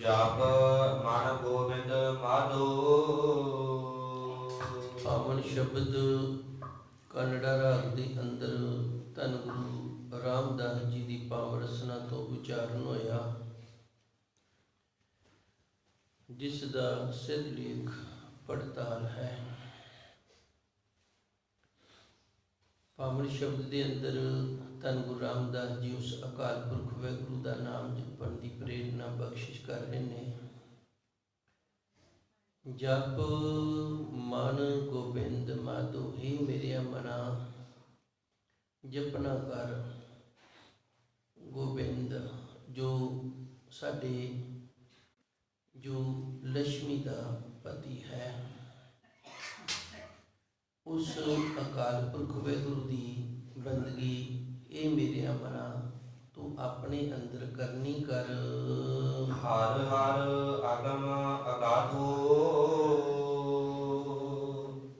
ਜਪ ਮਨ ਗੋਬਿੰਦ ਮਾਧੋ। ਪਾਵਨ ਸ਼ਬਦ ਕਨੜਾ ਰਾਗ ਦੇ ਅੰਦਰ ਧੰਨ ਗੁਰੂ ਰਾਮਦਾਸ ਜੀ ਦੀ ਪਾਵਨ ਰਸਨਾ ਤੋਂ ਉਚਾਰਨ ਹੋਇਆ। ਜਿਸ ਦਾ ਸਿੱਧ ਲੇਖ ਪੜਤਾਲ ਹੈ। ਪਾਵਨ ਸ਼ਬਦ ਦੇ ਅੰਦਰ ਧੰਨ ਗੁਰੂ ਰਾਮਦਾਸ ਜੀ ਉਸ ਅਕਾਲ ਪੁਰਖ ਵਾਹਿਗੁਰੂ ਦਾ ਨਾਮ ਜਪਣ ਦੀ ਪ੍ਰੇਰਨਾ ਬਖਸ਼ਿਸ਼ ਕਰ ਰਹੇ ਨੇ। ਜਪ ਮਨ ਗੋਬਿੰਦ ਮਾਧੋ, ਹੀ ਮੇਰੇ ਮਨਾ ਜਪਨਾ ਕਰ। ਗੋਬਿੰਦ, ਜੋ ਸਾਡੇ, ਜੋ ਲక్ష్ਮੀ ਦਾ ਪਤੀ ਹੈ, ਉਸ ਅਕਾਲ ਪੁਰਖ ਵਾਹਿਗੁਰੂ ਦੀ ਬੰਦਗੀ ਇਹ ਮੇਰੇ ਮਨਾ ਤੂੰ ਆਪਣੇ ਅੰਦਰ ਕਰਨੀ ਕਰ। ਹਰ ਹਰ ਅਗਮ ਅਗਾਧੋ।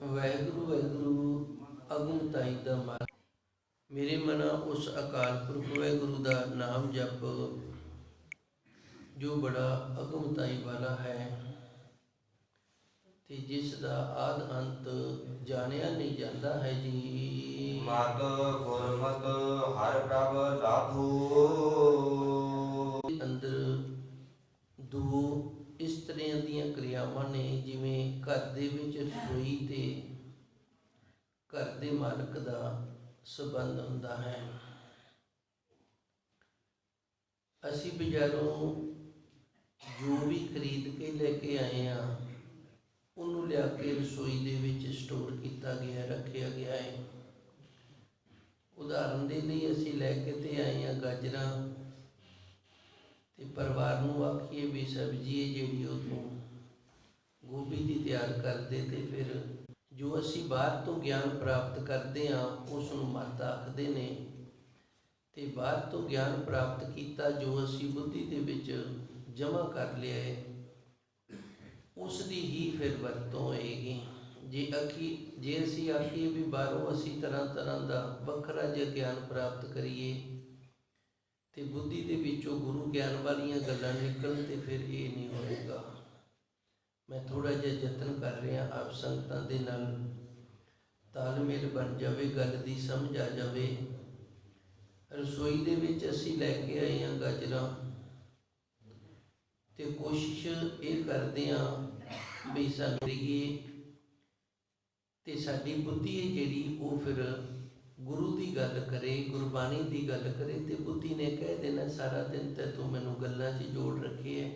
ਵਾਹਿਗੁਰੂ ਵਾਹਿਗੁਰੂ ਅਗੁਣਤਾਈ ਦਾ ਮਾਰ ਮੇਰੇ ਮਨਾ ਉਸ ਅਕਾਲ ਪੁਰਖ ਵਾਹਿਗੁਰੂ ਦਾ ਨਾਮ ਜਪ ਜੋ ਬੜਾ ਅਗੁਣਤਾਈ ਵਾਲਾ ਹੈ। ਤੇ ਜਿਸ ਦਾ ਆਦ ਅੰਤ ਜਾਣਿਆ ਨਹੀਂ ਜਾਂਦਾ ਹੈ ਜੀ। ਮਤ ਗੁਰਮਤ ਹਰ ਪ੍ਰਭ ਲਾਧੂ ਅੰਦਰ ਦੋ ਇਸਤਰੀਆਂ ਦੀਆਂ ਕਿਰਿਆਵਾਂ ਨੇ ਜਿਵੇਂ ਘਰ ਦੇ ਵਿੱਚ ਰਸੋਈ ਤੇ ਘਰ ਦੇ ਮਾਲਕ ਦਾ ਸਬੰਧ ਹੁੰਦਾ ਹੈ। ਅਸੀਂ ਬਾਜ਼ਾਰੋਂ ਜੋ ਵੀ ਖਰੀਦ ਕੇ ਲੈ ਕੇ ਆਏ ਆ ਲਿਆ ਕੇ ਰਸੋਈ ਦੇ ਵਿੱਚ ਸਟੋਰ ਕੀਤਾ ਗਿਆ, ਰੱਖਿਆ ਗਿਆ ਹੈ। ਉਦਾਹਰਨ ਦੇ ਲਈ ਅਸੀਂ ਲੈ ਕੇ ਤੇ ਆਏ ਆ ਗਾਜਰਾਂ। ਤੇ ਪਰਿਵਾਰ ਨੂੰ ਆਖੀਏ, ਵੀ ਸਬਜ਼ੀ ਹੈ ਜਿਹੜੀ ਉਹ ਤੂੰ ਗੋਭੀ ਦੀ ਤਿਆਰ ਕਰਦੇ ਤੇ ਫਿਰ ਜੋ ਅਸੀਂ ਬਾਹਰ ਤੋਂ ਗਿਆਨ ਪ੍ਰਾਪਤ ਕਰਦੇ ਹਾਂ, ਉਸ ਨੂੰ ਮਤ ਆਖਦੇ ਨੇ। ਤੇ ਬਾਹਰ ਤੋਂ ਗਿਆਨ ਪ੍ਰਾਪਤ ਕੀਤਾ ਜੋ ਅਸੀਂ ਬੁੱਧੀ ਦੇ ਵਿੱਚ ਜਮ੍ਹਾਂ ਕਰ ਲਿਆ ਹੈ ਉਸ ਦੀ ਹੀ ਫਿਰ ਵਰਤੋਂ ਹੋਏਗੀ। ਜੇ ਅਖੀ ਜੇ ਅਸੀਂ ਆਖੀਏ ਵੀ ਬਾਹਰੋਂ ਅਸੀਂ ਤਰ੍ਹਾਂ ਤਰ੍ਹਾਂ ਦਾ ਵੱਖਰਾ ਜਿਹਾ ਗਿਆਨ ਪ੍ਰਾਪਤ ਕਰੀਏ ਤੇ ਬੁੱਧੀ ਦੇ ਵਿੱਚੋਂ ਗੁਰੂ ਗਿਆਨ ਵਾਲੀਆਂ ਗੱਲਾਂ ਨਿਕਲਣ ਤੇ ਫਿਰ ਇਹ ਨਹੀਂ ਹੋਏਗਾ। ਮੈਂ ਥੋੜਾ ਜਿਹਾ ਯਤਨ ਕਰ ਰਿਹਾ, ਆਪ ਸੰਗਤਾਂ ਦੇ ਨਾਲ ਤਾਲਮੇਲ ਬਣ ਜਾਵੇ, ਗੱਲ ਦੀ ਸਮਝ ਆ ਜਾਵੇ। ਰਸੋਈ ਦੇ ਵਿੱਚ ਅਸੀਂ ਲੈ ਕੇ ਆਏ ਹਾਂ ਗਾਜਰਾਂ। ਤੇ ਕੋਸ਼ਿਸ਼ ਇਹ ਕਰਦੇ ਹਾਂ ਵੀ ਸਾਨੂੰ ਕਰੀਏ ਤੇ ਸਾਡੀ ਬੁੱਧੀ ਹੈ ਜਿਹੜੀ, ਉਹ ਫਿਰ ਗੁਰੂ ਦੀ ਗੱਲ ਕਰੇ, ਗੁਰਬਾਣੀ ਦੀ ਗੱਲ ਕਰੇ ਤੇ ਬੁੱਧੀ ਨੇ ਕਹਿ ਦੇਣਾ, ਸਾਰਾ ਦਿਨ ਤੇ ਤੂੰ ਮੈਨੂੰ ਗੱਲਾਂ 'ਚ ਜੋੜ ਰੱਖੀ ਹੈ।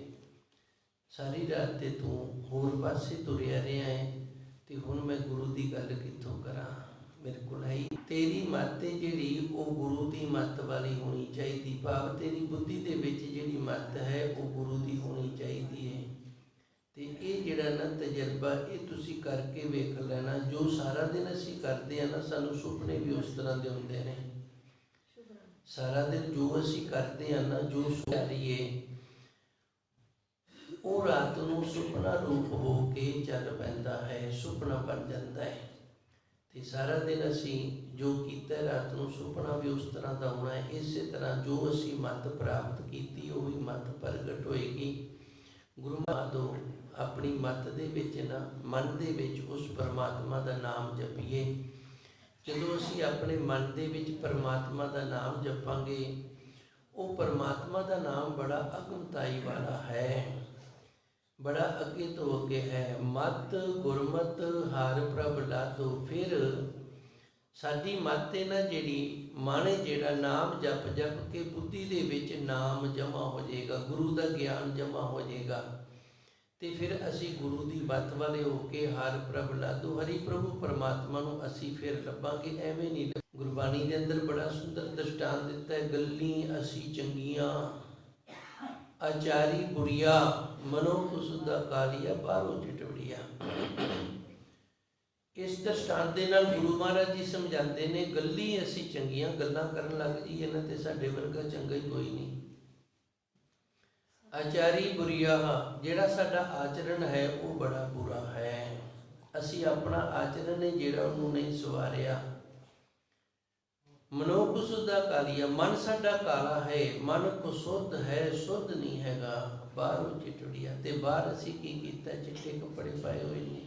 ਸਾਰੀ ਰਾਤ ਤੇ ਤੂੰ ਹੋਰ ਪਾਸੇ ਤੁਰਿਆ ਰਿਹਾ ਹੈ ਤੇ ਹੁਣ ਮੈਂ ਗੁਰੂ ਦੀ ਗੱਲ ਕਿੱਥੋਂ ਕਰਾਂ? ਮੇਰੇ ਕੋਲ ਹੈ ਤੇਰੀ ਮੱਤ ਜਿਹੜੀ ਉਹ ਗੁਰੂ ਦੀ ਮੱਤ ਵਾਲੀ ਹੋਣੀ ਚਾਹੀਦੀ। ਭਾਵ ਤੇਰੀ ਬੁੱਧੀ ਦੇ ਵਿੱਚ ਜਿਹੜੀ ਮੱਤ ਹੈ, ਉਹ ਗੁਰੂ ਦੀ ਹੋਣੀ ਚਾਹੀਦੀ ਹੈ। ਤੇ ਇਹ ਜਿਹੜਾ ਨਾ ਤਜਰਬਾ, ਇਹ ਤੁਸੀਂ ਕਰਕੇ ਵੇਖ ਲੈਣਾ। ਜੋ ਸਾਰਾ ਦਿਨ ਅਸੀਂ ਕਰਦੇ ਆ ਨਾ, ਸਾਨੂੰ ਸੁਪਨੇ ਵੀ ਉਸ ਤਰ੍ਹਾਂ ਦੇ ਹੁੰਦੇ ਨੇ। ਸਾਰਾ ਦਿਨ ਜੋ ਅਸੀਂ ਕਰਦੇ ਆ ਨਾ, ਜੋ ਸੁਣੀਏ ਉਹ ਰਾਤ ਨੂੰ ਸੁਪਨਾ ਰੂਪ ਹੋ ਕੇ ਚੱਲ ਪੈਂਦਾ ਹੈ, ਸੁਪਨਾ ਬਣ ਜਾਂਦਾ ਹੈ। ਤੇ ਸਾਰਾ ਦਿਨ ਅਸੀਂ ਜੋ ਕੀਤਾ ਰਾਤ ਨੂੰ ਸੁਪਨਾ ਵੀ ਉਸ ਤਰ੍ਹਾਂ ਦਾ ਹੋਣਾ ਹੈ। ਇਸੇ ਤਰ੍ਹਾਂ ਜੋ ਅਸੀਂ ਮਤ ਪ੍ਰਾਪਤ ਕੀਤੀ, ਉਹ ਵੀ ਮਤ ਪ੍ਰਗਟ ਹੋਏਗੀ। ਗੁਰੂ ਮਾਦੋ ਆਪਣੀ ਮਤ ਦੇ ਵਿੱਚ ਨਾ, ਮਨ ਦੇ ਵਿੱਚ ਉਸ ਪਰਮਾਤਮਾ ਦਾ ਨਾਮ ਜਪੀਏ। ਜਦੋਂ ਅਸੀਂ ਆਪਣੇ ਮਨ ਦੇ ਵਿੱਚ ਪਰਮਾਤਮਾ ਦਾ ਨਾਮ ਜਪਾਂਗੇ, ਉਹ ਪਰਮਾਤਮਾ ਦਾ ਨਾਮ ਬੜਾ ਅਗਮਤਾਈ ਵਾਲਾ ਹੈ। ਬੜਾ ਅੱਗੇ ਤੋਂ ਅੱਗੇ ਹੈ। ਮਤ, ਗੁਰਮਤ, ਹਰ ਪ੍ਰਭ ਲਾਦੋ ਫਿਰ ਸਾਡੀ ਮਤ ਹੈ ਨਾ ਜਿਹੜੀ ਮਾਣੇ ਜਿਹੜਾ ਨਾਮ ਜਪ ਜਪ ਕੇ ਬੁੱਧੀ ਦੇ ਵਿੱਚ ਨਾਮ ਜਮਾ ਹੋ ਜਾਏਗਾ, ਗੁਰੂ ਦਾ ਗਿਆਨ ਜਮਾ ਹੋ ਜਾਏਗਾ। ਤੇ ਫਿਰ ਅਸੀਂ ਗੁਰੂ ਦੀ ਮੱਤ ਵਾਲੇ ਹੋ ਕੇ ਹਰ ਪ੍ਰਭ ਲਾਦੋ ਹਰੀ ਪ੍ਰਭੂ ਪਰਮਾਤਮਾ ਨੂੰ ਅਸੀਂ ਫਿਰ ਲੱਭਾਂਗੇ, ਐਵੇਂ ਨਹੀਂ ਗੁਰਬਾਣੀ ਦੇ ਅੰਦਰ ਬੜਾ ਸੁੰਦਰ ਦ੍ਰਿਸ਼ਟਾਂਤ ਦਿੱਤਾ ਹੈ, ਗੱਲੀ ਅਸੀਂ ਚੰਗੀਆਂ, ਆਚਾਰੀ ਬੁਰੀਆ। ਮਨੋ ਕਾਲੀਆ ਬਾਹਰੋਂ ਚਟਵੜੀਆ। ਇਸ ਦ੍ਰਿਸ਼ਟਾਂਤ ਦੇ ਨਾਲ ਗੁਰੂ ਮਹਾਰਾਜ ਜੀ ਸਮਝਾਉਂਦੇ ਨੇ, ਗੱਲੀ ਅਸੀਂ ਚੰਗੀਆਂ ਗੱਲਾਂ ਕਰਨ ਲੱਗ ਜੀ ਇਹਨਾਂ ਤੇ ਸਾਡੇ ਵਰਗਾ ਚੰਗਾ ਹੀ ਕੋਈ ਨਹੀਂ। ਆਚਾਰੀ ਬੁਰੀਆ, ਜਿਹੜਾ ਸਾਡਾ ਆਚਰਣ ਹੈ, ਉਹ ਬੜਾ ਬੁਰਾ ਹੈ। ਅਸੀਂ ਆਪਣਾ ਆਚਰਣ ਹੈ ਜਿਹੜਾ ਉਹਨੂੰ ਨਹੀਂ ਸਵਾਰਿਆ। ਮਨੋਕ ਸੁਧਾ ਕਾਲੀਆ ਮਨ ਸਾਡਾ ਕਾਲਾ ਹੈ, ਮਨ ਕੋ ਸੁੱਧ ਹੈ, ਸੁੱਧ ਨਹੀਂ ਹੈਗਾ, ਬਾਹਰੋਂ ਚਿਟੜੀਆ ਤੇ ਬਾਹਰ ਅਸੀਂ ਕੀ ਕੀਤਾ? ਚਿੱਟੇ ਕੱਪੜੇ ਪਾਏ ਹੋਏ ਨੇ।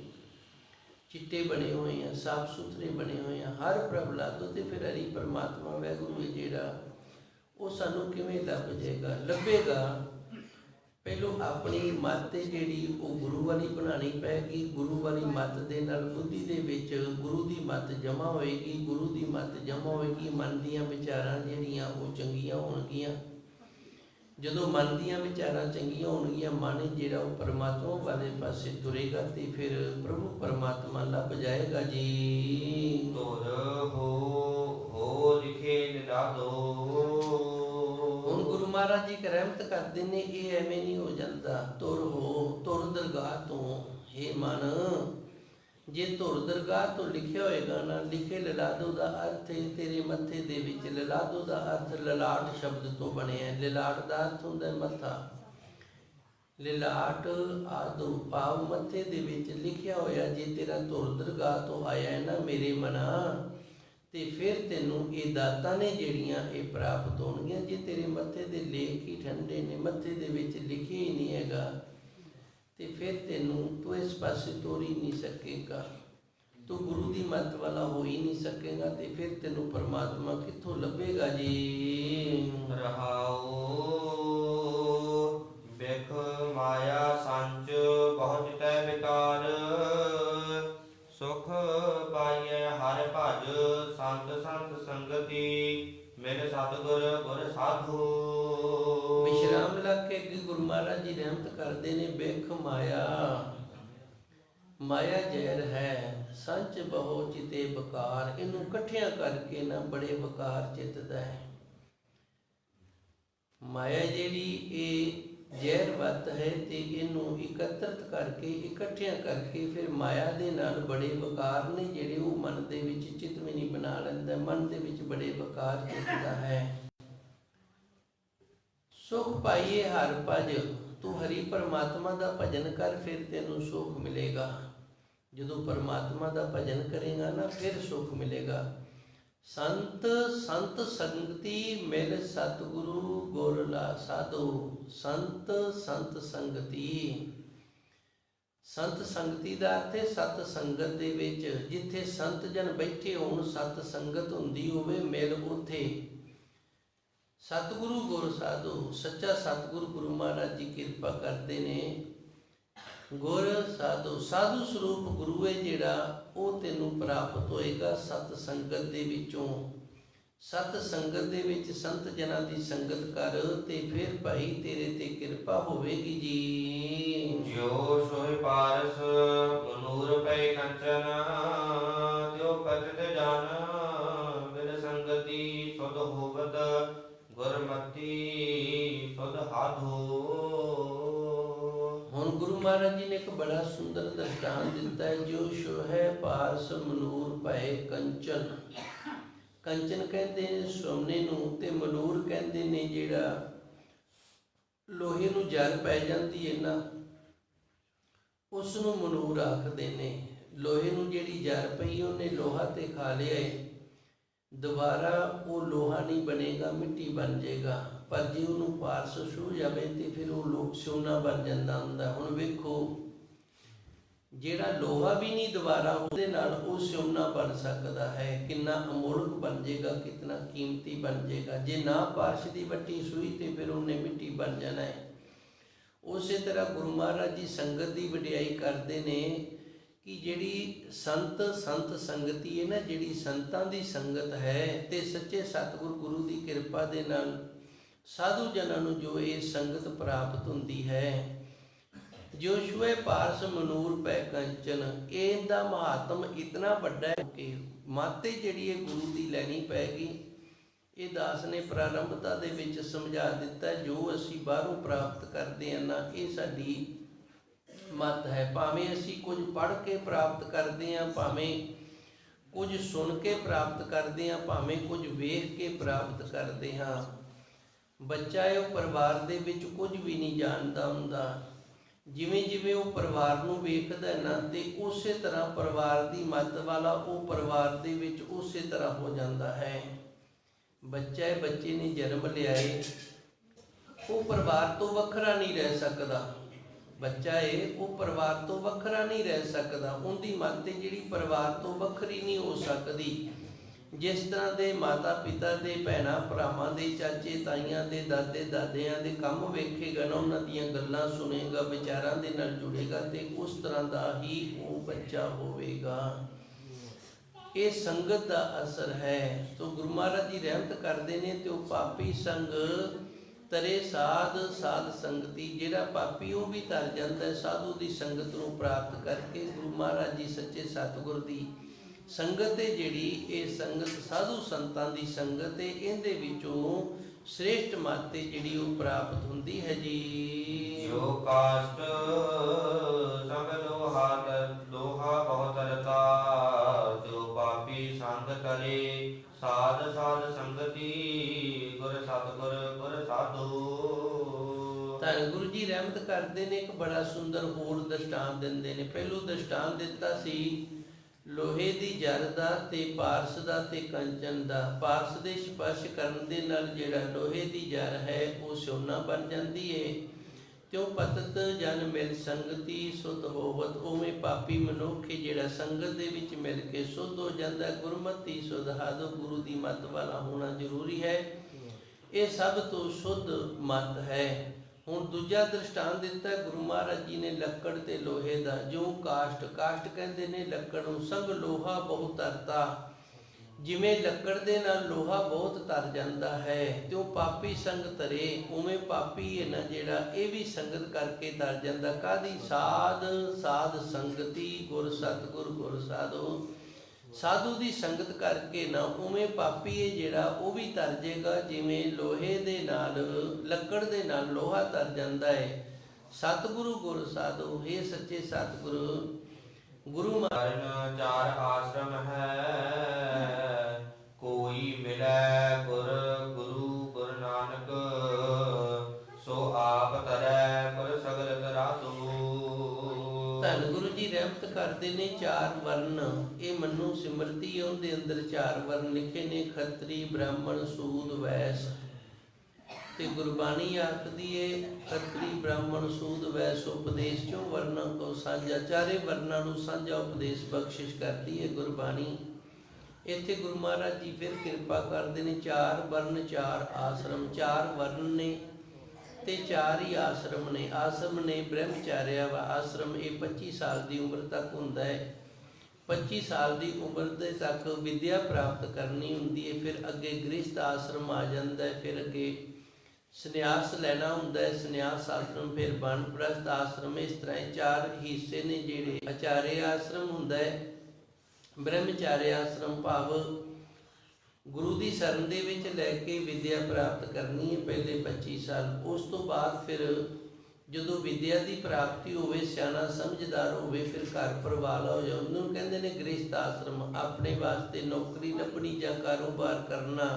ਚਿੱਟੇ ਬਣੇ ਹੋਏ ਆ, ਸਾਫ਼ ਸੁਥਰੇ ਬਣੇ ਹੋਏ ਆ। ਹਰ ਪ੍ਰਭ ਲਾਦੋ ਤੇ ਫਿਰ ਹਰੀ ਪਰਮਾਤਮਾ ਵੈਗੁਰੂ ਹੈ ਜਿਹੜਾ, ਉਹ ਸਾਨੂੰ ਕਿਵੇਂ ਲੱਭ ਜਾਏਗਾ? ਲੱਭੇਗਾ ਪਹਿਲੋਂ ਆਪਣੀ ਮੱਤ ਜਿਹੜੀ ਉਹ ਗੁਰੂ ਵਾਲੀ ਬਣਾਣੀ ਪੈਗੀ ਗੁਰੂ ਵਾਲੀ ਮੱਤ ਦੇ ਨਾਲ ਬੁੱਧੀ ਦੇ ਵਿੱਚ ਗੁਰੂ ਦੀ ਮੱਤ ਜਮਾ ਹੋਏਗੀ, ਗੁਰੂ ਦੀ ਮੱਤ ਜਮਾ ਹੋਏਗੀ, ਮਨ ਦੀਆਂ ਵਿਚਾਰਾਂ ਜਿਹੜੀਆਂ ਉਹ ਚੰਗੀਆਂ ਹੋਣਗੀਆਂ। ਜਦੋਂ ਮਨ ਦੀਆਂ ਵਿਚਾਰਾਂ ਚੰਗੀਆਂ ਹੋਣਗੀਆਂ, ਮਨ ਜਿਹੜਾ ਉਹ ਪਰਮਾਤਮਾ ਵਾਲੇ ਪਾਸੇ ਤੁਰੇਗਾ ਤੇ ਫਿਰ ਪ੍ਰਭੂ ਪਰਮਾਤਮਾ ਲੱਭ ਜਾਏਗਾ ਜੀ। ਤੁਰ ਹੋ ਹੋ ਲਿਖੇ ਨਿਰਾਦੋ। ਮਹਾਰਾਜ ਜੀ ਕਰਮਤ ਕਰਦੇ ਨੇ, ਇਹ ਐਵੇਂ ਨਹੀਂ ਹੋ ਜਾਂਦਾ। ਤੁਰ ਹੋ, ਤੁਰ ਦਰਗਾਹ ਤੋਂ हे ਮਨ, ਜੇ ਤੁਰ ਦਰਗਾਹ ਤੋਂ ਲਿਖਿਆ ਹੋਏਗਾ ਨਾ, ਲਿਖੇ ਲਲਾਦੋ ਦਾ ਅਰਥ ਹੈ, ਤੇਰੇ ਮੱਥੇ ਦੇ ਵਿੱਚ ਲਲਾਦੋ ਦਾ ਅਰਥ ਲਲਾਟ ਸ਼ਬਦ ਤੋਂ ਬਣਿਆ ਲਲਾਟ ਦਾ ਅਰਥ ਹੁੰਦਾ ਹੈ ਮੱਥਾ। ਲਿਲਾਟ ਆਦੋ ਪਾਵ ਮੱਥੇ ਦੇ ਵਿੱਚ ਲਿਖਿਆ ਹੋਇਆ, ਜੇ ਤੇਰਾ ਤੁਰ ਦਰਗਾਹ ਤੋਂ ਆਇਆ ਹੈ ਨਾ, ਮੇਰੇ ਮਨਾ ਤੇ ਫਿਰ ਤੈਨੂੰ ਇਹ ਦਾਤਾਂ ਨੇ ਜਿਹੜੀਆਂ ਇਹ ਪ੍ਰਾਪਤ ਹੋਣਗੀਆਂ, ਜੇ ਤੇਰੇ ਮੱਥੇ ਦੇ ਲੇਖ ਹੀ ਠੰਡੇ ਨੇ, ਮੱਥੇ ਦੇ ਵਿੱਚ ਲਿਖਿਆ ਹੀ ਨਹੀਂ ਹੈਗਾ, ਤੇ ਫਿਰ ਤੈਨੂੰ ਤੂੰ ਇਸ ਪਾਸੇ ਤੋਰ ਹੀ ਨਹੀਂ ਸਕੇਗਾ। ਤੂੰ ਗੁਰੂ ਦੀ ਮੱਤ ਵਾਲਾ ਹੋ ਹੀ ਨਹੀਂ ਸਕੇਗਾ ਤੇ ਫਿਰ ਤੈਨੂੰ ਪਰਮਾਤਮਾ ਕਿੱਥੋਂ ਲੱਭੇਗਾ ਜੀ? ਰਹਾਓ। ਮਹਾਰਾਜ ਕਰਦੇ ਨੇ, ਬੇਖ ਮਾਇਆ। ਮਾਇਆ ਜ਼ਹਿਰ ਹੈ, ਸੰਚ ਬਹੁ ਚਿਤੇ ਬਕਾਰ। ਇਹਨੂੰ ਇਕੱਠਿਆਂ ਕਰਕੇ ਨਾ ਬੜੇ ਬਕਾਰ ਚਿੱਤਦਾ ਹੈ। ਮਾਇਆ ਜਿਹੜੀ, ਇਹ ਜ਼ਹਿਰ ਵਤ ਹੈ ਤੇ ਇਹਨੂੰ ਇਕੱਤਰਤ ਕਰਕੇ, ਇਕੱਠਿਆਂ ਕਰਕੇ ਫਿਰ ਮਾਇਆ ਦੇ ਨਾਲ ਬੜੇ ਵਕਾਰ ਨੇ, ਜਿਹੜੇ ਉਹ ਮਨ ਦੇ ਵਿੱਚ ਚਿਤ ਬਣਾ ਲੈਂਦਾ, ਮਨ ਦੇ ਵਿੱਚ ਬੜੇ ਵਕਾਰ ਚਿੱਤਦਾ ਹੈ। ਸੁਖ ਪਾਈਏ ਹਰ ਭਜ। ਤੂੰ ਹਰੀ ਪਰਮਾਤਮਾ ਦਾ ਭਜਨ ਕਰ, ਫਿਰ ਤੈਨੂੰ ਸੁਖ ਮਿਲੇਗਾ। ਜਦੋਂ ਪਰਮਾਤਮਾ ਦਾ ਭਜਨ ਕਰੇਗਾ ਨਾ, ਫਿਰ ਸੁਖ ਮਿਲੇਗਾ। ਸੰਤ ਸੰਤ ਸੰਗਤੀ ਮਿਲ ਸਤਿਗੁਰੂ ਗੁਰ ਲਾ ਸਾਧੂ। ਸੰਤ ਸੰਤ ਸੰਗਤੀ। ਸੰਤ ਸੰਗਤੀ ਦਾ ਅਰਥ ਹੈ ਸਤ ਸੰਗਤ ਦੇ ਵਿੱਚ। ਜਿੱਥੇ ਸੰਤ ਜਨ ਬੈਠੇ ਹੋਣ, ਸਤ ਸੰਗਤ ਹੁੰਦੀ ਹੋਵੇ, ਮਿਲ ਉਥੇ। ਸਤਿਗੁਰੂ ਗੁਰ ਸਾਧੂ, ਸੱਚਾ ਸਤਿਗੁਰੂ ਗੁਰੂ ਮਹਾਰਾਜ ਜੀ ਕਿਰਪਾ ਕਰਦੇ ਨੇ। ਗੁਰ ਸਾਧੂ ਸਾਧੂ ਸਰੂਪ ਗੁਰੂ ਹੈ ਜਿਹੜਾ, ਉਹ ਤੈਨੂੰ ਪ੍ਰਾਪਤ ਹੋਏਗਾ ਸਤ ਸੰਗਤ ਦੇ ਵਿੱਚੋਂ। ਸਤ ਸੰਗਤ ਦੇ ਵਿੱਚ ਸੰਤ ਜਨਾਂ ਦੀ ਸੰਗਤ ਕਰ ਤੇ ਫਿਰ ਭਾਈ ਤੇਰੇ ਤੇ ਕਿਰਪਾ ਹੋਵੇਗੀ ਜੀ। ਗੁਰੂ ਮਹਾਰਾਜ ਜੀ ਨੇ ਇੱਕ ਬੜਾ ਸੁੰਦਰ ਦ੍ਰਿਸ਼ਟਾਂਤ ਦਿੱਤਾ ਹੈ, ਜੋ ਸ਼ੋ ਹੈ ਮਨੂਰ ਭੈ ਕੰਚਨ। ਕੰਚਨ ਕਹਿੰਦੇ ਨੇ ਸੋਨੇ ਨੂੰ ਤੇ ਮਨੂਰ ਕਹਿੰਦੇ ਨੇ ਜਿਹੜਾ ਲੋਹੇ ਨੂੰ ਜਲ ਪੈ ਜਾਂਦੀ ਹੈ ਨਾ ਉਸ ਨੂੰ ਮਨੂਰ ਆਖਦੇ ਨੇ। ਲੋਹੇ ਨੂੰ ਜਿਹੜੀ ਜਰ ਪਈ, ਉਹਨੇ ਲੋਹਾ ਤੇ ਖਾ ਲਿਆ ਏ। ਦੁਬਾਰਾ ਉਹ ਲੋਹਾ ਨਹੀਂ ਬਣੇਗਾ, ਮਿੱਟੀ ਬਣ ਜਾਏਗਾ। ਪਰ ਜੇ ਉਹਨੂੰ ਪਾਰਸ ਛੂ ਜਾਵੇ ਤੇ ਫਿਰ ਉਹ ਲੋਕ ਸੋਨਾ ਬਣ ਜਾਂਦਾ ਹੁੰਦਾ। ਹੁਣ ਵੇਖੋ, ਜਿਹੜਾ ਲੋਹਾ ਵੀ ਨਹੀਂ ਦੁਬਾਰਾ ਉਹਦੇ ਨਾਲ ਉਹ ਸੋਨਾ ਬਣ ਸਕਦਾ ਹੈ। ਕਿੰਨਾ ਅਮੋਲਕ ਬਣ ਜਾਏਗਾ ਕਿੰਨਾ ਕੀਮਤੀ ਬਣ ਜਾਏਗਾ। ਜੇ ਨਾ ਪਾਰਸ਼ ਦੀ ਵੱਟੀ ਸੂਈ ਤੇ ਫਿਰ ਉਹਨੇ ਮਿੱਟੀ ਬਣ ਜਾਣਾ ਹੈ। ਉਸੇ ਤਰ੍ਹਾਂ ਗੁਰੂ ਮਹਾਰਾਜ ਜੀ ਸੰਗਤ ਦੀ ਵਡਿਆਈ ਕਰਦੇ ਨੇ। ਕਿ ਜਿਹੜੀ ਸੰਤ ਸੰਤ ਸੰਗਤੀ ਹੈ ਨਾ, ਜਿਹੜੀ ਸੰਤਾਂ ਦੀ ਸੰਗਤ ਹੈ ਤੇ ਸੱਚੇ ਸਤਿਗੁਰ ਗੁਰੂ ਦੀ ਕਿਰਪਾ ਦੇ ਨਾਲ ਸਾਧੂ ਜਨਾਂ ਨੂੰ ਜੋ ਇਹ ਸੰਗਤ ਪ੍ਰਾਪਤ ਹੁੰਦੀ ਹੈ, ਜੋ ਸ਼ੁਏ ਪਾਰਸ ਮਨੂਰ ਪੈ ਕੰਚਨ ਇਹ ਮਹਾਤਮ ਇਤਨਾ ਵੱਡਾ ਹੈ ਕਿ ਮਾਤੇ ਜਿਹੜੀ ਇਹ ਗੁਰੂ ਦੀ ਲੈਣੀ ਪੈਗੀ ਇਹ ਦਾਸ ਨੇ ਪ੍ਰਾਰੰਭਤਾ ਦੇ ਵਿੱਚ ਸਮਝਾ ਦਿੱਤਾ, ਜੋ ਅਸੀਂ ਬਾਹਰੋਂ ਪ੍ਰਾਪਤ ਕਰਦੇ ਹਾਂ ਨਾ, ਇਹ ਸਾਡੀ ਮਤ ਹੈ। ਭਾਵੇਂ ਅਸੀਂ ਕੁਝ ਪੜ੍ਹ ਕੇ ਪ੍ਰਾਪਤ ਕਰਦੇ ਹਾਂ, ਭਾਵੇਂ ਕੁਝ ਸੁਣ ਕੇ ਪ੍ਰਾਪਤ ਕਰਦੇ ਹਾਂ, ਭਾਵੇਂ ਕੁਝ ਵੇਖ ਕੇ ਪ੍ਰਾਪਤ ਕਰਦੇ ਹਾਂ, ਬੱਚਾ ਇਹ ਉਹ ਪਰਿਵਾਰ ਦੇ ਵਿੱਚ ਕੁਝ ਵੀ ਨਹੀਂ ਜਾਣਦਾ ਹੁੰਦਾ। ਜਿਵੇਂ ਜਿਵੇਂ ਉਹ ਪਰਿਵਾਰ ਨੂੰ ਵੇਖਦਾ ਨਾ, ਤੇ ਉਸੇ ਤਰ੍ਹਾਂ ਪਰਿਵਾਰ ਦੀ ਮੱਤ ਵਾਲਾ ਉਹ ਪਰਿਵਾਰ ਦੇ ਵਿੱਚ ਉਸੇ ਤਰ੍ਹਾਂ ਹੋ ਜਾਂਦਾ ਹੈ। ਬੱਚਾ ਹੈ, ਬੱਚੇ ਨੇ ਜਨਮ ਲਿਆਏ ਉਹ ਪਰਿਵਾਰ ਤੋਂ ਵੱਖਰਾ ਨਹੀਂ ਰਹਿ ਸਕਦਾ। ਬੱਚਾ ਏ, ਉਹ ਪਰਿਵਾਰ ਤੋਂ ਵੱਖਰਾ ਨਹੀਂ ਰਹਿ ਸਕਦਾ। ਉਹਦੀ ਮੱਤ ਏ ਜਿਹੜੀ ਪਰਿਵਾਰ ਤੋਂ ਵੱਖਰੀ ਨਹੀਂ ਹੋ ਸਕਦੀ। ਜਿਸ ਤਰ੍ਹਾਂ ਦੇ ਮਾਤਾ ਪਿਤਾ ਦੇ, ਭੈਣਾਂ, ਭਰਾਵਾਂ ਦੇ, ਚਾਚੇ, ਤਾਈਆਂ ਦੇ, ਦਾਦੇ, ਦਾਦਿਆਂ ਦੇ ਕੰਮ ਵੇਖੇਗਾ ਨਾ, ਉਹਨਾਂ ਦੀਆਂ ਗੱਲਾਂ ਸੁਣੇਗਾ, ਵਿਚਾਰਾਂ ਦੇ ਨਾਲ ਜੁੜੇਗਾ ਤੇ ਉਸ ਤਰ੍ਹਾਂ ਦਾ ਹੀ ਉਹ ਬੱਚਾ ਹੋਵੇਗਾ। ਇਹ ਸੰਗਤ ਦਾ ਅਸਰ ਹੈ। ਤੋ ਗੁਰੂ ਮਹਾਰਾਜ ਜੀ ਰਹਿਮਤ ਕਰਦੇ ਨੇ ਤੇ ਉਹ ਪਾਪੀ ਸੰਗ ਤਰੇ ਸਾਧ ਸਾਧ ਸੰਗਤੀ, ਜਿਹੜਾ ਪਾਪੀ ਉਹ ਵੀ ਤਰ ਜਾਂਦਾ ਹੈ। ਸਾਧੂ ਦੀ ਸੰਗਤ ਨੂੰ ਪ੍ਰਾਪਤ ਕਰਕੇ ਗੁਰੂ ਮਹਾਰਾਜ ਜੀ ਸੱਚੇ ਸਤਿਗੁਰ ਦੀ ਸੰਗਤ ਹੈ ਜਿਹੜੀ, ਇਹ ਸੰਗਤ ਸਾਧੂ ਸੰਤਾਂ ਦੀ ਸੰਗਤ ਹੈ। ਇਹਦੇ ਵਿੱਚੋਂ ਸ੍ਰੇਸ਼ਟ ਮਾਤੇ ਜਿਹੜੀ ਉਹ ਪ੍ਰਾਪਤ ਹੁੰਦੀ ਹੈ ਜੀ। ਜੋ ਕਾਸ਼ਟ ਰਹਿਮਤ ਕਰਦੇ ਨੇ, ਇੱਕ ਬੜਾ ਸੁੰਦਰ ਹੋਰ ਦਸ਼ਟਾਨ ਦਿੰਦੇ ਨੇ। ਪਹਿਲੂ ਦਸ਼ਟਾਨ ਦਿੱਤਾ ਸੀ, ਲੋਹੇ ਦੀ ਜਰ ਦਾ ਤੇ ਪਾਰਸ ਦਾ ਤੇ ਕੰਚਨ ਦਾ। ਪਾਰਸ ਦੇ ਸਪਰਸ਼ ਕਰਨ ਦੇ ਨਾਲ ਜਿਹੜਾ ਲੋਹੇ ਦੀ ਜਰ ਹੈ, ਉਹ ਸੋਨਾ ਬਣ ਜਾਂਦੀ ਏ। ਤਿਉ ਪਤਤ ਜਨ ਮਿਲ ਸੰਗਤੀ ਸੁਧ ਹੋਵਤ, ਉਵੇਂ ਪਾਪੀ ਮਨੁੱਖ ਏ ਜਿਹੜਾ ਸੰਗਤ ਦੇ ਵਿੱਚ ਮਿਲ ਕੇ ਸੁਧ ਹੋ ਜਾਂਦਾ। ਹੈ। ਗੁਰਮਤਿ ਸੁਧ ਹਾਦੋ ਗੁਰੂ ਦੀ ਮੱਤ ਵਾਲਾ ਹੋਣਾ ਜ਼ਰੂਰੀ ਹੈ। ਇਹ ਸਭ ਤੋਂ ਸ਼ੁੱਧ ਮਤ ਹੈ। ਹੁਣ ਦੂਜਾ ਦ੍ਰਿਸ਼ਟਾਂਤ ਦਿੱਤਾ ਗੁਰੂ ਮਹਾਰਾਜ ਜੀ ਨੇ ਲੱਕੜ ਤੇ ਲੋਹੇ ਦਾ ਜੋ ਕਾਸ਼ਟ ਕਾਸ਼ਟ ਕਹਿੰਦੇ ਨੇ ਲੱਕੜ ਨੂੰ ਸੰਗ ਲੋਹਾ ਬਹੁਤ ਤਰਤਾ। ਜਿਵੇਂ ਲੱਕੜ ਦੇ ਨਾਲ ਲੋਹਾ ਬਹੁਤ ਤਰ ਜਾਂਦਾ ਹੈ ਤੇ ਉਹ ਪਾਪੀ ਸੰਗ ਤਰੇ ਉਵੇਂ ਪਾਪੀ ਹੈ ਨਾ ਜਿਹੜਾ, ਇਹ ਵੀ ਸੰਗਤ ਕਰਕੇ ਤਰ ਜਾਂਦਾ। ਕਾਦੀ ਸਾਧ ਸਾਧ ਸੰਗਤੀ, ਗੁਰ ਸਤਿਗੁਰ, ਗੁਰ ਸਾਧੂ। ਸਾਧੂ ਦੀ ਸੰਗਤ ਕਰਕੇ ਨਾ, ਉਵੇਂ ਪਾਪੀ ਹੈ ਜਿਹੜਾ, ਉਹ ਵੀ ਤਰ ਜਾਏਗਾ ਜਿਵੇਂ ਲੋਹੇ ਦੇ ਨਾਲ, ਲੱਕੜ ਦੇ ਨਾਲ ਲੋਹਾ ਤਰ ਜਾਂਦਾ ਹੈ ਸਤਿਗੁਰੂ ਗੁਰ ਸਾਧੂ ਇਹ ਸੱਚੇ ਸਤਿਗੁਰੂ, ਗੁਰੂ ਮਾ- ਚਾਰ ਆਸ਼ਰਮ ਹੈ, ਕੋਈ ਮਿਲੈ ਗੁਰ, ਗੁਰੂ ਗੁਰੂ ਨਾਨਕ, ਸੋ ਆਪ ਤਰੈ ਰਹਿਮਤ ਕਰਦੇ ਨੇ ਚਾਰ ਵਰਨ। ਇਹ ਮੰਨੂ, ਸਿਮਰਤੀ ਉਹਦੇ ਅੰਦਰ ਚਾਰ ਵਰਨ ਲਿਖੇ ਨੇ, ਖੱਤਰੀ, ਬ੍ਰਾਹਮਣ, ਸੂਦ, ਵੈਸ। ਤੇ ਗੁਰਬਾਣੀ ਆਖਦੀ ਏ, ਖੱਤਰੀ, ਬ੍ਰਾਹਮਣ, ਸੂਦ, ਵੈਸ ਉਪਦੇਸ਼ ਚੋਂ ਵਰਨਾਂ ਕੋ ਸਾਂਝਾ। ਚਾਰੇ ਵਰਨਾਂ ਨੂੰ ਸਾਂਝਾ ਉਪਦੇਸ਼ ਬਖਸ਼ਿਸ਼ ਕਰਦੀ ਏ ਗੁਰਬਾਣੀ। ਇੱਥੇ ਗੁਰੂ ਮਹਾਰਾਜ ਜੀ ਫਿਰ ਕਿਰਪਾ ਕਰਦੇ ਨੇ, ਚਾਰ ਵਰਨ, ਚਾਰ ਆਸ਼ਰਮ, ਚਾਰ ਵਰਨ ਨੇ। ਤੇ ਚਾਰ ਹੀ ਆਸ਼ਰਮ ਨੇ। ਆਸ਼ਰਮ ਨੇ ਬ੍ਰਹਮਚਾਰਿਆ ਵਾ। ਆਸ਼ਰਮ ਇਹ 25 ਸਾਲ ਦੀ ਉਮਰ ਤੱਕ ਹੁੰਦਾ ਹੈ। 25 ਸਾਲ ਦੀ ਉਮਰ ਦੇ ਤੱਕ ਵਿਦਿਆ ਪ੍ਰਾਪਤ ਕਰਨੀ ਹੁੰਦੀ ਹੈ। ਫਿਰ ਅੱਗੇ ਗ੍ਰਸਥ ਆਸ਼ਰਮ ਆ ਜਾਂਦਾ ਹੈ। ਫਿਰ ਅੱਗੇ ਸੰਨਿਆਸ ਲੈਣਾ ਹੁੰਦਾ ਹੈ। ਸੰਨਿਆਸ ਆਸ਼ਰਮ ਫਿਰ ਬਾਨਪ੍ਰਸਥ ਆਸ਼ਰਮ। ਇਸ ਤਰ੍ਹਾਂ ਚਾਰ ਹਿੱਸੇ ਨੇ ਜਿਹੜੇ ਆਚਾਰੇ ਆਸ਼ਰਮ ਹੁੰਦਾ ਹੈ। ਬ੍ਰਹਮਚਾਰਿਆ ਆਸ਼ਰਮ ਭਾਵ ਗੁਰੂ ਦੀ ਸ਼ਰਨ ਦੇ ਵਿੱਚ ਲੈ ਕੇ ਵਿਦਿਆ ਪ੍ਰਾਪਤ ਕਰਨੀ ਹੈ ਪਹਿਲੇ 25 ਸਾਲ। ਉਸ ਤੋਂ ਬਾਅਦ ਫਿਰ ਜਦੋਂ ਵਿਦਿਆ ਦੀ ਪ੍ਰਾਪਤੀ ਹੋਵੇ, ਸਿਆਣਾ ਸਮਝਦਾਰ ਹੋਵੇ, ਫਿਰ ਘਰ ਪਰਿਵਾਰ ਹੋ ਜਾ ਉਹਨੂੰ ਕਹਿੰਦੇ ਨੇ ਗ੍ਰਸਥ ਆਸ਼ਰਮ, ਆਪਣੇ ਵਾਸਤੇ ਨੌਕਰੀ ਲੱਭਣੀ ਜਾਂ ਕਾਰੋਬਾਰ ਕਰਨਾ।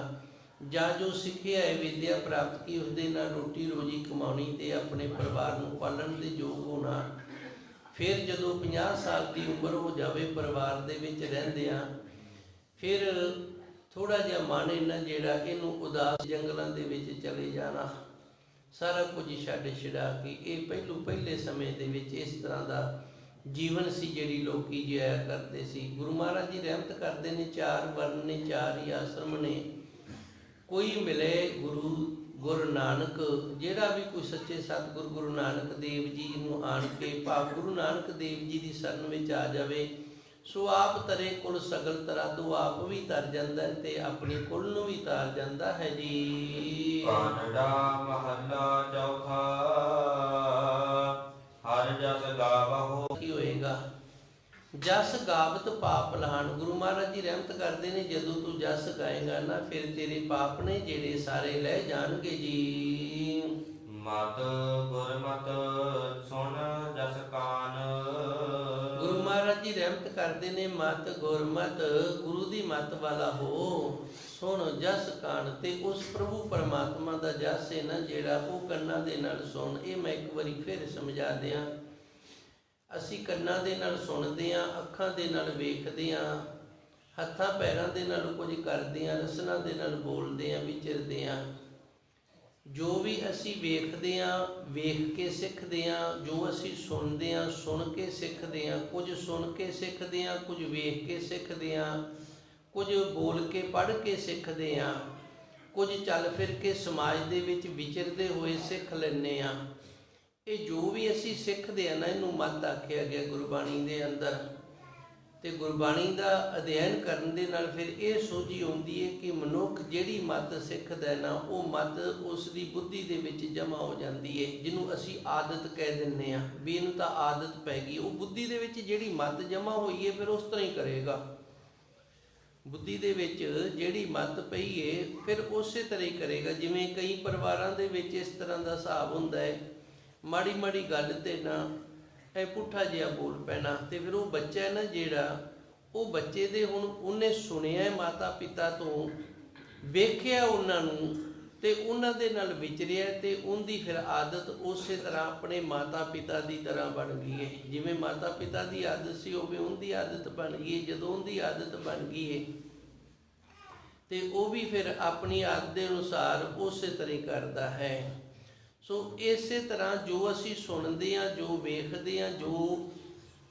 ਜਾਂ ਜੋ ਸਿੱਖਿਆ ਹੈ, ਵਿਦਿਆ ਪ੍ਰਾਪਤ ਕੀ ਉਸਦੇ ਨਾਲ ਰੋਟੀ ਰੋਜੀ ਕਮਾਉਣੀ ਤੇ ਆਪਣੇ ਪਰਿਵਾਰ ਨੂੰ ਪਾਲਣ ਦੇ ਯੋਗ ਹੋਣਾ। ਫਿਰ ਜਦੋਂ 50 ਸਾਲ ਦੀ ਉਮਰ ਹੋ ਜਾਵੇ, ਪਰਿਵਾਰ ਦੇ ਵਿੱਚ ਰਹਿੰਦਿਆਂ, ਫਿਰ ਥੋੜਾ ਜਿਹਾ ਮਨ ਇਹਨਾਂ ਜਿਹੜਾ ਇਹਨੂੰ ਉਦਾਸ ਜੰਗਲਾਂ ਦੇ ਵਿੱਚ ਚਲੇ ਜਾਣਾ, ਸਾਰਾ ਕੁਝ ਛੱਡ ਛਡਾ ਕੇ ਇਹ ਪਹਿਲੂ ਪਹਿਲੇ ਸਮੇਂ ਦੇ ਵਿੱਚ ਇਸ ਤਰ੍ਹਾਂ ਦਾ ਜੀਵਨ ਸੀ ਜਿਹੜੀ ਲੋਕੀ ਜਿਆ ਕਰਦੇ ਸੀ। ਗੁਰੂ ਮਹਾਰਾਜ ਜੀ ਰਹਿਮਤ ਕਰਦੇ ਨੇ, ਚਾਰ ਵਰਨ ਨੇ, ਚਾਰ ਹੀ ਆਸ਼ਰਮ ਨੇ। ਕੋਈ ਮਿਲੇ ਗੁਰੂ ਗੁਰੂ ਨਾਨਕ, ਜਿਹੜਾ ਵੀ ਕੋਈ ਸੱਚੇ ਸਤਿਗੁਰ ਗੁਰੂ ਨਾਨਕ ਦੇਵ ਜੀ ਨੂੰ ਆਣ ਕੇ, ਭਾਵ ਗੁਰੂ ਨਾਨਕ ਦੇਵ ਜੀ ਦੀ ਸ਼ਰਨ ਵਿੱਚ ਆ ਜਾਵੇ ਸੋ ਆਪ ਤਰੇ ਕੁਲ ਸਗਲ ਤਰਾ ਤੋਂ ਆਪ ਵੀ ਤਰ ਜਾਂਦਾ ਤੇ ਆਪਣੀ ਕੁਲ ਨੂੰ ਵੀ ਤਾਰ ਜਾਂਦਾ ਹੈ ਜੀ। ਕਾਨੜਾ ਮਹੱਲਾ ਚੌਥਾ ਹਰ ਜਸ ਗਾਵਹੁ। ਕੀ ਹੋਏਗਾ? ਜਸ ਗਾਵਤ ਪਾਪ ਲਹਾਨ ਗੁਰੂ ਮਹਾਰਾਜ ਜੀ ਰਹਿਮਤ ਕਰਦੇ ਨੇ ਜਦੋਂ ਤੂੰ ਜਸ ਗਾਏਗਾ ਨਾ ਫਿਰ ਤੇਰੇ ਪਾਪ ਨੇ ਜਿਹੜੇ ਸਾਰੇ ਲੈ ਜਾਣਗੇ ਜੀ। ਮਤ ਗੁਰਮਤ ਸੁਣ ਰਹਿਮਤ ਕਰਦੇ ਨੇ ਮਤ, ਗੁਰਮਤ, ਗੁਰੂ ਦੀ ਮਤ ਵਾਲਾ ਹੋ, ਸੁਣ, ਜਸ, ਕਾਣ ਤੇ ਉਸ ਪ੍ਰਭੂ ਪਰਮਾਤਮਾ ਦਾ ਜਸ ਹੈ ਨਾ, ਜਿਹੜਾ ਉਹ ਕੰਨਾਂ ਦੇ ਨਾਲ ਸੁਣ। ਇਹ ਮੈਂ ਇੱਕ ਵਾਰੀ ਫਿਰ ਸਮਝਾ ਦਿਆਂ। ਅਸੀਂ ਕੰਨਾਂ ਦੇ ਨਾਲ ਸੁਣਦੇ ਆਂ ਅੱਖਾਂ ਦੇ ਨਾਲ ਵੇਖਦੇ ਆਂ ਹੱਥਾਂ, ਪੈਰਾਂ ਦੇ ਨਾਲ ਕੁਝ ਕਰਦੇ ਆ ਰਸਨਾ ਦੇ ਨਾਲ ਬੋਲਦੇ ਆ ਵਿਚਰਦੇ ਆ ਜੋ ਵੀ ਅਸੀਂ ਵੇਖਦੇ ਆ ਵੇਖ ਕੇ ਸਿੱਖਦੇ ਆ ਜੋ ਅਸੀਂ ਸੁਣਦੇ ਆ ਸੁਣ ਕੇ ਸਿੱਖਦੇ ਆ ਕੁਝ ਸੁਣ ਕੇ ਸਿੱਖਦੇ ਆ ਕੁਝ ਵੇਖ ਕੇ ਸਿੱਖਦੇ ਆ ਕੁਝ ਬੋਲ ਕੇ, ਪੜ੍ਹ ਕੇ ਸਿੱਖਦੇ ਆ ਕੁਝ ਚੱਲ ਫਿਰ ਕੇ ਸਮਾਜ ਦੇ ਵਿੱਚ ਵਿਚਰਦੇ ਹੋਏ ਸਿੱਖ ਲੈਂਦੇ ਆ ਇਹ ਜੋ ਵੀ ਅਸੀਂ ਸਿੱਖਦੇ ਆ ਨਾ, ਇਹਨੂੰ ਮੱਤ ਆਖਿਆ ਗਿਆ ਗੁਰਬਾਣੀ ਦੇ ਅੰਦਰ। ਤੇ ਗੁਰਬਾਣੀ ਦਾ ਅਧਿਐਨ ਕਰਨ ਦੇ ਨਾਲ ਫਿਰ ਇਹ ਸੋਝੀ ਆਉਂਦੀ ਹੈ ਕਿ ਮਨੁੱਖ ਜਿਹੜੀ ਮੱਤ ਸਿੱਖਦਾ ਹੈ ਨਾ, ਉਹ ਮੱਤ ਉਸ ਦੀ ਬੁੱਧੀ ਦੇ ਵਿੱਚ ਜਮਾ ਹੋ ਜਾਂਦੀ ਹੈ, ਜਿਹਨੂੰ ਅਸੀਂ ਆਦਤ ਕਹਿ ਦਿੰਨੇ ਆ ਵੀ ਇਹਨੂੰ ਤਾਂ ਆਦਤ ਪੈ ਗਈ, ਉਹ ਬੁੱਧੀ ਦੇ ਵਿੱਚ ਜਿਹੜੀ ਮੱਤ ਜਮਾ ਹੋਈ ਹੈ, ਫਿਰ ਉਸ ਤਰ੍ਹਾਂ ਹੀ ਕਰੇਗਾ। ਬੁੱਧੀ ਦੇ ਵਿੱਚ ਜਿਹੜੀ ਮੱਤ ਪਈ ਏ ਫਿਰ ਉਸੇ ਤਰ੍ਹਾਂ ਹੀ ਕਰੇਗਾ। ਜਿਵੇਂ ਕਈ ਪਰਿਵਾਰਾਂ ਦੇ ਵਿੱਚ ਇਸ ਤਰ੍ਹਾਂ ਦਾ ਹਿਸਾਬ ਹੁੰਦਾ ਹੈ ਮਾੜੀ ਮਾੜੀ ਗੱਲ ਤੇ ਨਾ ਇਹ ਪੁੱਠਾ ਜਿਹਾ ਬੋਲ ਪੈਣਾ ਤੇ ਫਿਰ ਉਹ ਬੱਚਾ ਹੈ ਨਾ ਜਿਹੜਾ, ਉਹ ਬੱਚੇ ਦੇ ਹੁਣ ਉਹਨੇ ਸੁਣਿਆ ਮਾਤਾ ਪਿਤਾ ਤੋਂ, ਵੇਖਿਆ ਉਹਨਾਂ ਨੂੰ ਤੇ ਉਹਨਾਂ ਦੇ ਨਾਲ ਵਿਚਰਿਆ ਤੇ ਉਹਦੀ ਫਿਰ ਆਦਤ ਉਸੇ ਤਰ੍ਹਾਂ ਆਪਣੇ ਮਾਤਾ ਪਿਤਾ ਦੀ ਤਰ੍ਹਾਂ ਬਣ ਗਈ ਹੈ। ਜਿਵੇਂ ਮਾਤਾ ਪਿਤਾ ਦੀ ਆਦਤ ਸੀ, ਉਵੇਂ ਉਹਦੀ ਆਦਤ ਬਣ ਗਈ ਜਦੋਂ ਉਹਦੀ ਆਦਤ ਬਣ ਗਈ ਹੈ, ਤੇ ਉਹ ਵੀ ਫਿਰ ਆਪਣੀ ਆਦਤ ਦੇ ਅਨੁਸਾਰ ਉਸੇ ਤਰ੍ਹਾਂ ਕਰਦਾ ਹੈ। ਸੋ ਇਸੇ ਤਰ੍ਹਾਂ ਜੋ ਅਸੀਂ ਸੁਣਦੇ ਆ ਜੋ ਵੇਖਦੇ ਆ ਜੋ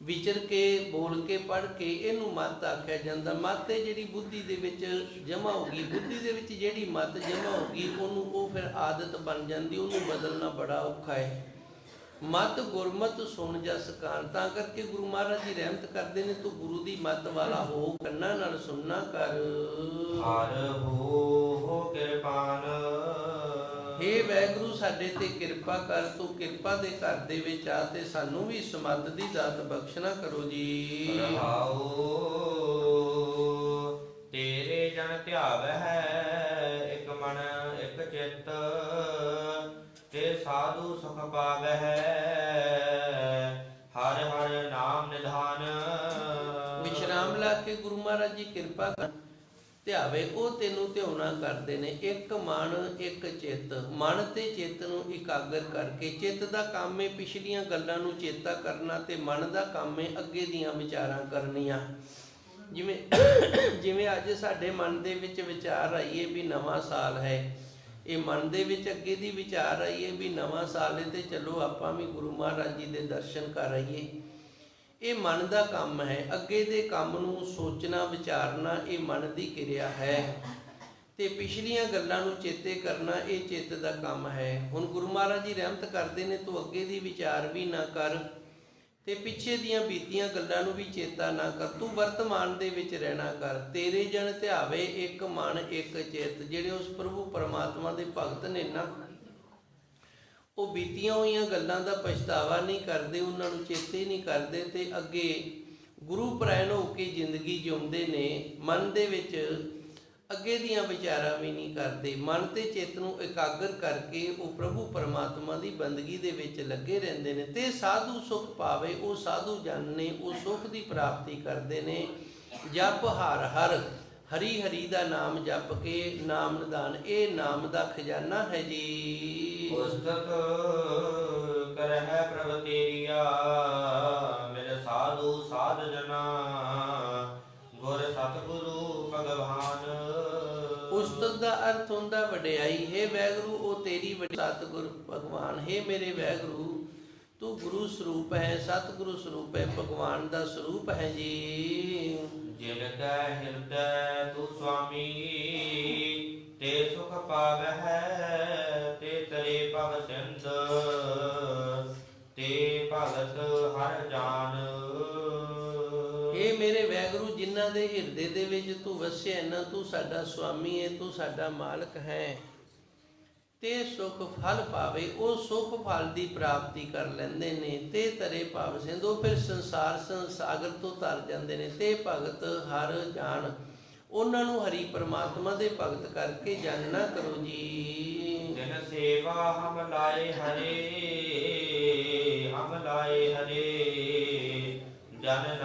ਵਿਚਰ ਕੇ, ਬੋਲ ਕੇ, ਪੜ੍ਹ ਕੇ ਇਹਨੂੰ ਮੱਤ ਆਖਿਆ ਜਾਂਦਾ। ਮਤ ਹੈ ਜਿਹੜੀ ਬੁੱਧੀ ਦੇ ਵਿੱਚ ਜਮਾ ਹੋ ਗਈ, ਬੁੱਧੀ ਦੇ ਵਿੱਚ ਜਿਹੜੀ ਮੱਤ ਜਮਾ ਹੋ ਗਈ, ਉਹਨੂੰ ਉਹ ਫਿਰ ਆਦਤ ਬਣ ਜਾਂਦੀ, ਉਹਨੂੰ ਬਦਲਣਾ ਬੜਾ ਔਖਾ ਹੈ। ਮਤ ਗੁਰਮਤ ਸੁਣ ਜਸ ਕਾਨ ਤਾਂ ਕਰਕੇ ਗੁਰੂ ਮਹਾਰਾਜ ਜੀ ਰਹਿਮਤ ਕਰਦੇ ਨੇ, ਤੂੰ ਗੁਰੂ ਦੀ ਮੱਤ ਵਾਲਾ ਹੋ, ਕੰਨਾਂ ਨਾਲ ਸੁਣਨਾ ਕਰ। ਹਰ ਹੋ ਸਾਡੇ ਤੇ ਕਿਰਪਾ ਕਰ, ਤੂੰ ਕਿਰਪਾ ਦੇ ਘਰ ਦੇ ਵਿੱਚ ਆ ਤੇ ਸਾਨੂੰ ਵੀ ਸਮੱਤ ਦੀ ਦਾਤ ਬਖਸ਼ਣਾ ਕਰੋ ਜੀ। ਰਹਾਉ, ਤੇਰੇ ਜਨ ਧਿਆਵ ਹੈ ਇੱਕ ਮਨ, ਇੱਕ ਚਿੱਤ, ਤੇ ਸਾਧੂ ਸੁਖ ਪਾਵੈ ਹੈ ਧਿਆਵੇ, ਉਹ ਤੈਨੂੰ ਧਿਆਉਣਾ ਕਰਦੇ ਨੇ। ਇੱਕ ਮਨ, ਇੱਕ ਚਿੱਤ। ਮਨ ਤੇ ਚਿੱਤ ਨੂੰ ਇਕਾਗਰ ਕਰਕੇ, ਚਿੱਤ ਦਾ ਕੰਮ ਹੈ ਪਿਛਲੀਆਂ ਗੱਲਾਂ ਨੂੰ ਚੇਤਾ ਕਰਨਾ ਤੇ ਮਨ ਦਾ ਕੰਮ ਹੈ ਅੱਗੇ ਦੀਆਂ ਵਿਚਾਰਾਂ ਕਰਨੀਆਂ। ਜਿਵੇਂ ਜਿਵੇਂ ਅੱਜ ਸਾਡੇ ਮਨ ਦੇ ਵਿੱਚ ਵਿਚਾਰ ਆਈਏ ਵੀ ਨਵਾਂ ਸਾਲ ਹੈ। ਇਹ ਮਨ ਦੇ ਵਿੱਚ ਅੱਗੇ ਦੀ ਵਿਚਾਰ ਆਈਏ ਵੀ ਨਵਾਂ ਸਾਲ ਹੈ ਤੇ ਚਲੋ ਆਪਾਂ ਵੀ ਗੁਰੂ ਮਹਾਰਾਜ ਜੀ ਦੇ ਦਰਸ਼ਨ ਕਰ ਆਈਏ। ਇਹ ਮਨ ਦਾ ਕੰਮ ਹੈ, ਅੱਗੇ ਦੇ ਕੰਮ ਨੂੰ ਸੋਚਣਾ, ਵਿਚਾਰਨਾ ਇਹ ਮਨ ਦੀ ਕਿਰਿਆ ਹੈ। ਤੇ ਪਿਛਲੀਆਂ ਗੱਲਾਂ ਨੂੰ ਚੇਤੇ ਕਰਨਾ ਇਹ ਚਿੱਤ ਦਾ ਕੰਮ ਹੈ। ਹੁਣ ਗੁਰੂ ਮਹਾਰਾਜ ਜੀ ਰਹਿਮਤ ਕਰਦੇ ਨੇ, ਤੂੰ ਅੱਗੇ ਦੀ ਵਿਚਾਰ ਵੀ ਨਾ ਕਰ ਤੇ ਪਿੱਛੇ ਦੀਆਂ ਬੀਤੀਆਂ ਗੱਲਾਂ ਨੂੰ ਵੀ ਚੇਤਾ ਨਾ ਕਰ। ਤੂੰ ਵਰਤਮਾਨ ਦੇ ਵਿੱਚ ਰਹਿਣਾ ਕਰ। ਤੇਰੇ ਜਨ ਧਿਆਵੇ ਇੱਕ ਮਨ, ਇੱਕ ਚਿੱਤ, ਜਿਹੜੇ ਉਸ ਪ੍ਰਭੂ ਪਰਮਾਤਮਾ ਦੇ ਭਗਤ ਨੇ ਨਾ ਉਹ ਬੀਤੀਆਂ ਹੋਈਆਂ ਗੱਲਾਂ ਦਾ ਪਛਤਾਵਾ ਨਹੀਂ ਕਰਦੇ, ਉਹਨਾਂ ਨੂੰ ਚੇਤੇ ਨਹੀਂ ਕਰਦੇ ਤੇ ਅੱਗੇ ਗੁਰੂ ਪ੍ਰੈਣ ਹੋ ਕੇ ਜ਼ਿੰਦਗੀ ਜਿਉਂਦੇ ਨੇ, ਮਨ ਦੇ ਵਿੱਚ ਅੱਗੇ ਦੀਆਂ ਵਿਚਾਰਾਂ ਵੀ ਨਹੀਂ ਕਰਦੇ। ਮਨ ਤੇ ਚਿੱਤ ਨੂੰ ਇਕਾਗਰ ਕਰਕੇ ਉਹ ਪ੍ਰਭੂ ਪਰਮਾਤਮਾ ਦੀ ਬੰਦਗੀ ਦੇ ਵਿੱਚ ਲੱਗੇ ਰਹਿੰਦੇ ਨੇ ਤੇ ਸਾਧੂ ਸੁਖ ਪਾਵੇ, ਉਹ ਸਾਧੂ ਜਨ ਨੇ, ਉਹ ਸੁਖ ਦੀ ਪ੍ਰਾਪਤੀ ਕਰਦੇ ਨੇ। ਜਪ ਹਰ ਹਰ ਹਰੀ ਹਰੀ ਦਾ ਨਾਮ ਜਪ ਕੇ ਨਾਮ ਨਿਦਾਨ ਇਹ ਨਾਮ ਦਾ ਖਜ਼ਾਨਾ ਹੈ ਜੀ। ਪੁਸਤਕ ਕਰਹਿ ਪ੍ਰਭ ਤੇਰੀਆ ਮੇਰੇ ਸਾਧੂ ਸਾਧ ਜਨਾ। ਗੁਰ ਸਤਿਗੁਰੂ ਭਗਵਾਨ। ਪੁਸਤਕ ਦਾ ਅਰਥ ਹੁੰਦਾ ਵਡਿਆਈ ਹੈ ਵੈਗਰੂ ਉਹ ਤੇਰੀ ਵਡ- ਸਤਿਗੁਰ ਭਗਵਾਨ ਹੈ ਮੇਰੇ ਵੈਗਰੂ ਤੂੰ ਗੁਰੂ ਸਰੂਪ ਹੈ ਸਤਿਗੁਰੂ ਸਰੂਪ ਹੈ ਭਗਵਾਨ ਦਾ ਸਰੂਪ ਹੈ ਜੀ। ਜਿਨ ਕੈ ਹਿਰਦੈ ਤੂੰ ਸੁਆਮੀ, ਤੇ ਸੁਖ ਪਾਵੈ ਤੇ ਤਰੇ ਭਵ ਸਿੰਧ, ਤੇ ਭਗਤ ਹਰ ਜਾਨ। ਇਹ ਮੇਰੇ ਵੈਗੁਰੂ, ਜਿਨ੍ਹਾਂ ਦੇ ਹਿਰਦੇ ਦੇ ਵਿੱਚ ਤੂੰ ਵਸਿਆ ਨਾ ਤੂੰ ਸਾਡਾ ਸੁਆਮੀ ਹੈ ਤੂੰ ਸਾਡਾ ਮਾਲਕ ਹੈ। ਤੇ ਸੁਖ ਫਲ ਪਾਵੇ, ਉਹ ਸੁਖ ਫਲ ਦੀ ਪ੍ਰਾਪਤੀ ਕਰ ਲੈਂਦੇ ਨੇ। ਤੇ ਤਰੇ ਭਾਵ ਸਿੰਧੋ, ਫਿਰ ਸੰਸਾਰ ਸੰਸਾਗਰ ਤੋਂ ਤਰ ਜਾਂਦੇ ਨੇ। ਤੇ ਭਗਤ ਹਰ ਜਾਣ, ਉਹਨਾਂ ਨੂੰ ਹਰੀ ਪਰਮਾਤਮਾ ਦੇ ਭਗਤ ਕਰਕੇ ਜਾਣਨਾ ਕਰੋ ਜੀ। ਜਿਨ ਸੇਵਾ ਹਮ ਲਾਏ ਹਰੇ, ਹਮ ਲਾਏ ਹਰੇ। ਜਨ